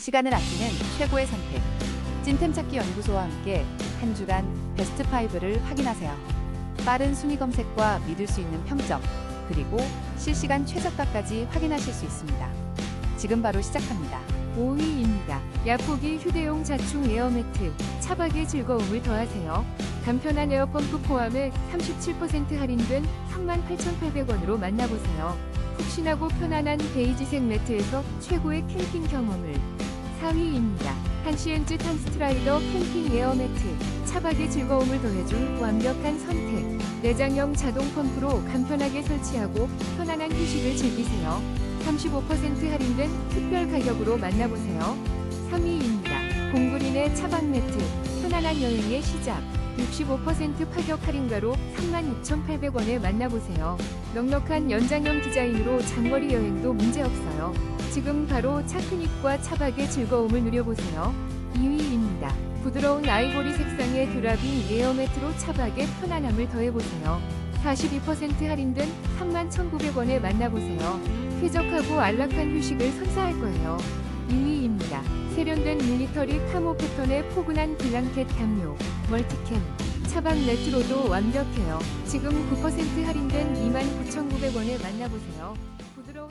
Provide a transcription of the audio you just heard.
시간을 아끼는 최고의 선택. 찐템 찾기 연구소와 함께 한 주간 베스트 5를 확인하세요. 빠른 순위 검색과 믿을 수 있는 평점, 그리고 실시간 최저가까지 확인하실 수 있습니다. 지금 바로 시작합니다. 5위입니다. 야포기 휴대용 자충 에어매트. 차박의 즐거움을 더하세요. 간편한 에어펌프 포함해 37% 할인된 38,800원으로 만나보세요. 푹신하고 편안한 베이지색 매트에서 최고의 캠핑 경험을. 4위입니다. 한시엔즈 탐스트라이더 캠핑 에어 매트. 차박의 즐거움을 더해줄 완벽한 선택. 내장형 자동 펌프로 간편하게 설치하고 편안한 휴식을 즐기세요. 35% 할인된 특별 가격으로 만나보세요. 3위입니다. 공구린의 차박 매트. 편안한 여행의 시작. 65% 파격 할인가로 36,800원에 만나보세요. 넉넉한 연장형 디자인으로 장거리 여행도 문제없어요. 지금 바로 차크닉과 차박의 즐거움을 누려보세요. 2위입니다. 부드러운 아이보리 색상의 드라빈 에어매트로 차박의 편안함을 더해보세요. 42% 할인된 31,900원에 만나보세요. 쾌적하고 안락한 휴식을 선사할 거예요. 2위입니다. 세련된 밀리터리 카모 패턴의 포근한 블랑켓 담요, 멀티캠, 차박 네트로도 완벽해요. 지금 9% 할인된 29,900원에 만나보세요. 부드러운